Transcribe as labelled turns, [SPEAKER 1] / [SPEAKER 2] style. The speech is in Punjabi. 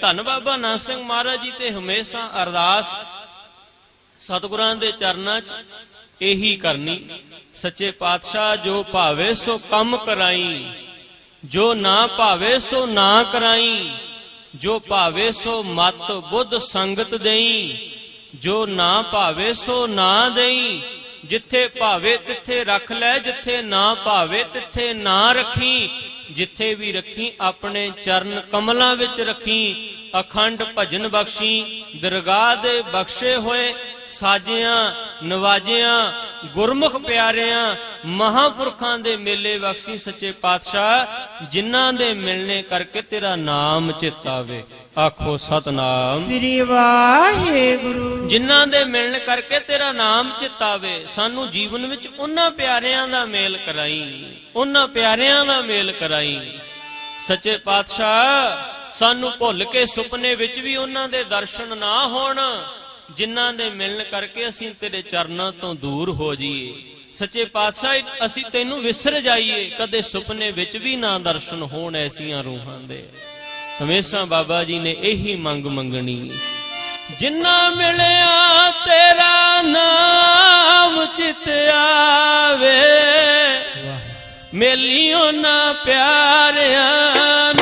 [SPEAKER 1] ਧੰਨ ਬਾਬਾ ਨਾਨਕ ਸਿੰਘ ਮਹਾਰਾਜ ਜੀ ਤੇ ਹਮੇਸ਼ਾ ਅਰਦਾਸ ਸਤਿਗੁਰਾਂ ਦੇ ਚਰਨਾਂ 'ਚ ਇਹੀ ਕਰਨੀ। ਸੱਚੇ ਪਾਤਸ਼ਾਹ ਜੋ ਭਾਵੇ ਸੋ ਕੰਮ ਕਰਾਈ, ਜੋ ਨਾ ਭਾਵੇ ਸੋ ਨਾ ਕਰਾਈ, ਜੋ ਭਾਵੇ ਸੋ ਮਤ ਬੁੱਧ ਸੰਗਤ ਦੇਈ, ਜੋ ਨਾ ਭਾਵੇ ਸੋ ਨਾ ਦੇਈ ਜਿੱਥੇ ਭਾਵੇ ਤਿੱਥੇ ਰੱਖ ਲੈ, ਜਿੱਥੇ ਨਾ ਭਾਵੇ ਤਿੱਥੇ ਨਾ ਰੱਖੀ, ਜਿੱਥੇ ਵੀ ਰੱਖੀ, ਆਪਣੇ ਚਰਨ ਕਮਲਾਂ ਵਿੱਚ ਰੱਖੀ, ਅਖੰਡ ਭਜਨ ਬਖਸ਼ੀ, ਦਰਗਾਹ ਦੇ ਬਖਸ਼ੇ ਹੋਏ, ਸਾਜਿਆਂ, ਨਵਾਜਿਆਂ, ਗੁਰਮੁਖ ਪਿਆਰਿਆਂ, ਮਹਾਪੁਰਖਾਂ ਦੇ ਮੇਲੇ ਬਖਸ਼ੀ ਸੱਚੇ ਪਾਤਸ਼ਾਹ, ਜਿਨ੍ਹਾਂ ਦੇ ਮਿਲਣੇ ਕਰਕੇ ਤੇਰਾ ਨਾਮ ਚਿਤਾਵੇ ਆਖੋ ਸਤਨਾਮ।
[SPEAKER 2] ਸ੍ਰੀ ਵਾਹਿਗੁਰੂ।
[SPEAKER 1] ਜਿਨ੍ਹਾਂ ਦੇ ਮਿਲਣ ਕਰਕੇ ਤੇਰਾ ਨਾਮ ਚਿਤਾਵੇ ਸਾਨੂੰ ਜੀਵਨ ਵਿੱਚ ਉਹਨਾਂ ਪਿਆਰਿਆਂ ਦਾ ਮੇਲ ਕਰਾਈ। ਉਹਨਾਂ ਪਿਆਰਿਆਂ ਦਾ ਮੇਲ ਕਰਾਈ। ਸੱਚੇ ਪਾਤਸ਼ਾਹ ਸਾਨੂੰ ਭੁੱਲ ਕੇ ਸੁਪਨੇ ਵਿੱਚ ਵੀ ਉਹਨਾਂ ਦੇ ਦਰਸ਼ਨ ਨਾ ਹੋਣ ਜਿਨ੍ਹਾਂ ਦੇ ਮਿਲਣ ਕਰਕੇ ਅਸੀਂ ਤੇਰੇ ਚਰਨਾਂ ਤੋਂ ਦੂਰ ਹੋ ਜਾਈਏ। ਸੱਚੇ ਪਾਤਸ਼ਾਹ ਅਸੀਂ ਤੈਨੂੰ ਵਿਸਰ ਜਾਈਏ ਕਦੇ ਸੁਪਨੇ ਵਿੱਚ ਵੀ ਨਾ ਦਰਸ਼ਨ ਹੋਣ ਐਸੀਆਂ ਰੂਹਾਂ ਦੇ। ਹਮੇਸ਼ਾ ਬਾਬਾ ਜੀ ਨੇ ਇਹੀ ਮੰਗ ਮੰਗਣੀ। ਜਿੰਨਾ ਮਿਲਿਆ ਤੇਰਾ ਨਾਮ ਚਿਤ ਆਵੇ। ਮੇਲੀਓ ਨਾ ਪਿਆਰਿਆਂ